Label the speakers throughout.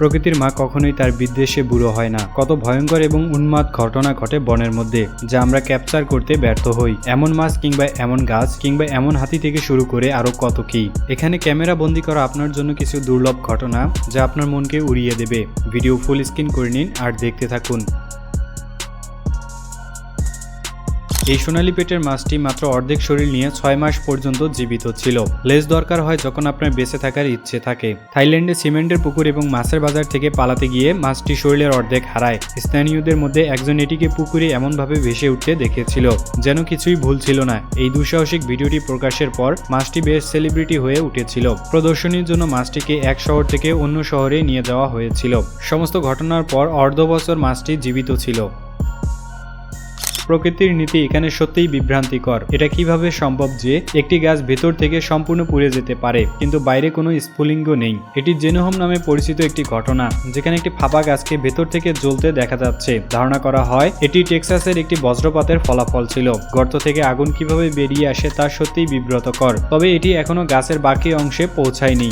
Speaker 1: প্রকৃতির মা কখনোই তার বিদ্বেষে বুড়ো হয় না। কত ভয়ঙ্কর এবং উন্মাদ ঘটনা ঘটে বনের মধ্যে, যা আমরা ক্যাপচার করতে ব্যর্থ হই। এমন মাছ কিংবা এমন গাছ কিংবা এমন হাতি থেকে শুরু করে আরও কত কি। এখানে ক্যামেরা বন্দি করা আপনার জন্য কিছু দুর্লভ ঘটনা, যা আপনার মনকে উড়িয়ে দেবে। ভিডিও ফুল স্ক্রিন করে নিন আর দেখতে থাকুন। এই সোনালী পেটের মাছটি মাত্র অর্ধেক শরীর নিয়ে ছয় মাস পর্যন্ত জীবিত ছিল। লেজ দরকার হয় যখন আপনার বেঁচে থাকার ইচ্ছে থাকে। থাইল্যান্ডে সিমেন্টের পুকুর এবং মাছের বাজার থেকে পালাতে গিয়ে মাছটি শরীরের অর্ধেক হারায়। স্থানীয়দের মধ্যে একজন এটিকে পুকুরে এমনভাবে ভেসে উঠতে দেখেছিল, যেন কিছুই ভুল ছিল না। এই দুঃসাহসিক ভিডিওটি প্রকাশের পর মাছটি বেশ সেলিব্রিটি হয়ে উঠেছিল। প্রদর্শনীর জন্য মাছটিকে এক শহর থেকে অন্য শহরে নিয়ে যাওয়া হয়েছিল। সমস্ত ঘটনার পর অর্ধ বছর মাছটি জীবিত ছিল। প্রকৃতির নীতি এখানে সত্যিই বিভ্রান্তিকর। এটা কীভাবে সম্ভব যে একটি গাছ ভেতর থেকে সম্পূর্ণ পুড়ে যেতে পারে, কিন্তু বাইরে কোনো স্ফুলিঙ্গ নেই? এটি জেনোহম নামে পরিচিত একটি ঘটনা, যেখানে একটি ফাঁপা গাছকে ভেতর থেকে জ্বলতে দেখা যাচ্ছে। ধারণা করা হয়, এটি টেক্সাসের একটি বজ্রপাতের ফলাফল ছিল। গর্ত থেকে আগুন কীভাবে বেরিয়ে আসে তা সত্যিই বিব্রতকর, তবে এটি এখনও গাছের বাকি অংশে পৌঁছায়নি।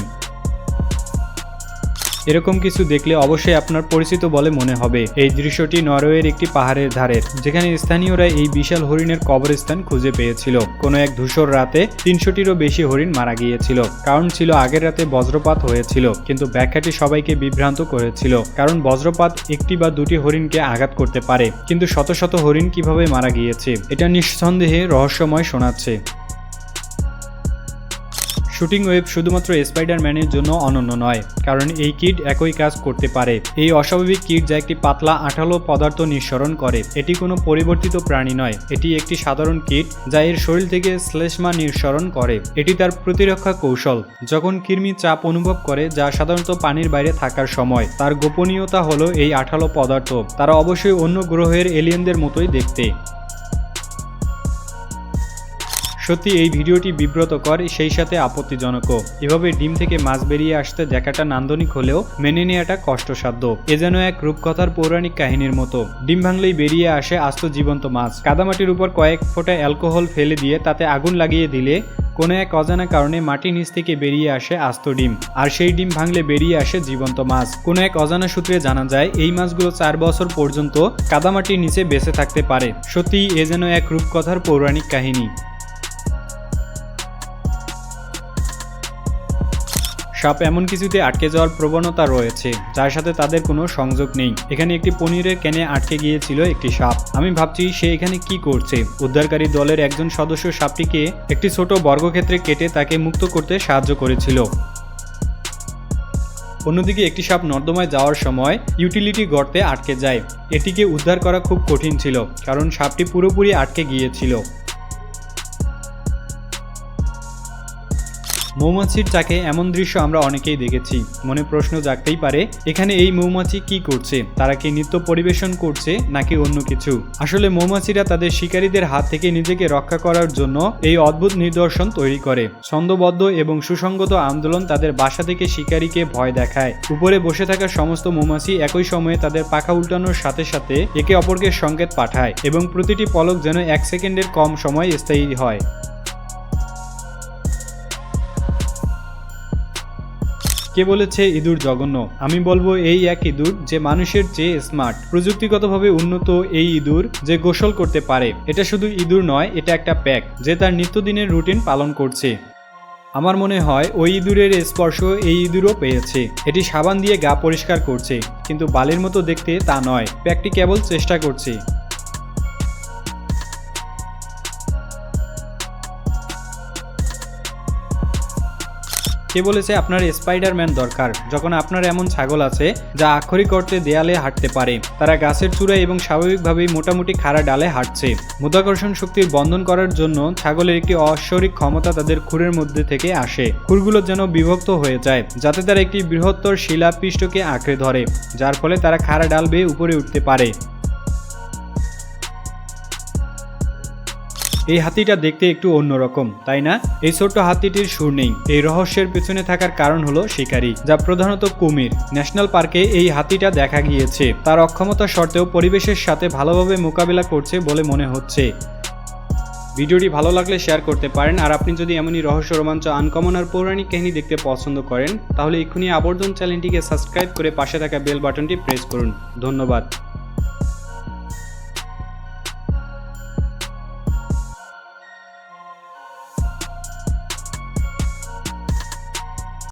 Speaker 1: এরকম কিছু দেখলে অবশ্যই আপনার পরিচিত বলে মনে হবে। এই দৃশ্যটি নরওয়ের একটি পাহাড়ের ধারের, যেখানে স্থানীয়রা এই বিশাল হরিণের কবরস্থান খুঁজে পেয়েছিল। কোনো এক ধূসর রাতে তিনশোটিরও বেশি হরিণ মারা গিয়েছিল। কারণ ছিল আগের রাতে বজ্রপাত হয়েছিল, কিন্তু ব্যাখ্যাটি সবাইকে বিভ্রান্ত করেছিল। কারণ বজ্রপাত একটি বা দুটি হরিণকে আঘাত করতে পারে, কিন্তু শত শত হরিণ কীভাবে মারা গিয়েছে, এটা নিঃসন্দেহে রহস্যময় শোনাচ্ছে। শুটিং ওয়েব শুধুমাত্র স্পাইডারম্যানের জন্য অনন্য নয়, কারণ এই কিট একই কাজ করতে পারে। এই অস্বাভাবিক কিট যা একটি পাতলা আঠালো পদার্থ নিঃসরণ করে, এটি কোনো পরিবর্তিত প্রাণী নয়, এটি একটি সাধারণ কিট যা এর শরীর থেকে শ্লেষ্মা নিঃসরণ করে। এটি তার প্রতিরক্ষা কৌশল, যখন কৃমি চাপ অনুভব করে, যা সাধারণত পানির বাইরে থাকার সময়। তার গোপনীয়তা হলো এই আঠালো পদার্থ, তারা অবশ্যই অন্য গ্রহের এলিয়েনদের মতোই দেখতে। সত্যি এই ভিডিওটি বিব্রতকর, সেই সাথে আপত্তিজনকও। এভাবে ডিম থেকে মাছ বেরিয়ে আসতে দেখাটা নান্দনিক হলেও মেনে নেওয়াটা কষ্টসাধ্য। এ যেন এক রূপকথার পৌরাণিক কাহিনীর মতো। ডিম ভাঙলেই বেরিয়ে আসে আস্ত জীবন্ত মাছ। কাদামাটির উপর কয়েক ফোঁটা অ্যালকোহল ফেলে দিয়ে তাতে আগুন লাগিয়ে দিলে কোনো এক অজানা কারণে মাটি নিচ থেকে বেরিয়ে আসে আস্ত ডিম। আর সেই ডিম ভাঙলে বেরিয়ে আসে জীবন্ত মাছ। কোনো এক অজানা সূত্রে জানা যায়, এই মাছগুলো চার বছর পর্যন্ত কাদামাটির নিচে বেঁচে থাকতে পারে। সত্যিই এ যেন এক রূপকথার পৌরাণিক কাহিনী। সাপ এমন কিছুতে আটকে যাওয়ার প্রবণতা রয়েছে, যার সাথে তাদের কোনো সংযোগ নেই। এখানে একটি পনিরের ক্যানে আটকে গিয়েছিল একটি সাপ। আমি ভাবছি সে এখানে কি করছে। উদ্ধারকারী দলের একজন সদস্য সাপটিকে একটি ছোট বর্গক্ষেত্রে কেটে তাকে মুক্ত করতে সাহায্য করেছিল। অন্যদিকে একটি সাপ নর্দমায় যাওয়ার সময় ইউটিলিটি গর্তে আটকে যায়। এটিকে উদ্ধার করা খুব কঠিন ছিল, কারণ সাপটি পুরোপুরি আটকে গিয়েছিল। মৌমাছির চাকে এমন দৃশ্য আমরা অনেকেই দেখেছি। মনে প্রশ্ন জাগতেই পারে, এখানে এই মৌমাছি কি করছে? তারা কি নৃত্য পরিবেশন করছে নাকি অন্য কিছু? আসলে মৌমাছিরা তাদের শিকারীদের হাত থেকে নিজেকে রক্ষা করার জন্য এই অদ্ভুত নিদর্শন তৈরি করে। ছন্দবদ্ধ এবং সুসংগত আন্দোলন তাদের বাসা থেকে শিকারীকে ভয় দেখায়। উপরে বসে থাকা সমস্ত মৌমাছি একই সময়ে তাদের পাখা উল্টানোর সাথে সাথে একে অপরকে সংকেত পাঠায় এবং প্রতিটি পলক যেন এক সেকেন্ডের কম সময় স্থায়ী হয়। কে বলেছে ইঁদুর জঘন্য? আমি বলব এই এক ইঁদুর যে মানুষের চেয়ে স্মার্ট প্রযুক্তিগতভাবে উন্নত এই ইঁদুর যে গোসল করতে পারে। এটা শুধু ইঁদুর নয়, এটা একটা প্যাক যে তার নিত্যদিনের রুটিন পালন করছে। আমার মনে হয় ওই ইঁদুরের স্পর্শ এই ইঁদুরও পেয়েছে। এটি সাবান দিয়ে গা পরিষ্কার করছে। কিন্তু বালির মতো দেখতে তা নয়। প্যাকটি কেবল চেষ্টা করছে। কে বলেছে আপনার স্পাইডারম্যান দরকার? যখন আপনার এমন ছাগল আছে, যা আক্ষরিক অর্থে দেয়ালে হাঁটতে পারে। তারা গাছের চূড়ায় এবং স্বাভাবিকভাবেই মোটামুটি খাড়া ডালে হাঁটছে। মুদাকর্ষণ শক্তির বন্ধন করার জন্য ছাগলের একটি অস্বাভাবিক ক্ষমতা তাদের খুরের মধ্যে থেকে আসে। খুরগুলো যেন বিভক্ত হয়ে যায়, যাতে তারা একটি বৃহত্তর শিলাপৃষ্ঠকে আঁকড়ে ধরে, যার ফলে তারা খাড়া ডাল বেয়ে উপরে উঠতে পারে। এই হাতিটা দেখতে একটু অন্যরকম, তাই না? এই ছোট্ট হাতিটির সুর নেই। এই রহস্যের পেছনে থাকার কারণ হলো শিকারী, যা প্রধানত কুমির। ন্যাশনাল পার্কে এই হাতিটা দেখা গিয়েছে। তার অক্ষমতা সত্ত্বেও পরিবেশের সাথে ভালোভাবে মোকাবিলা করছে বলে মনে হচ্ছে। ভিডিওটি ভালো লাগলে শেয়ার করতে পারেন, আর আপনি যদি এমনই রহস্য, রোমাঞ্চ, আনকমন আর পৌরাণিক কাহিনী দেখতে পছন্দ করেন, তাহলে এক্ষুনি আবর্ধন চ্যানেলটিকে সাবস্ক্রাইব করে পাশে থাকা বেল বাটনটি প্রেস করুন। ধন্যবাদ।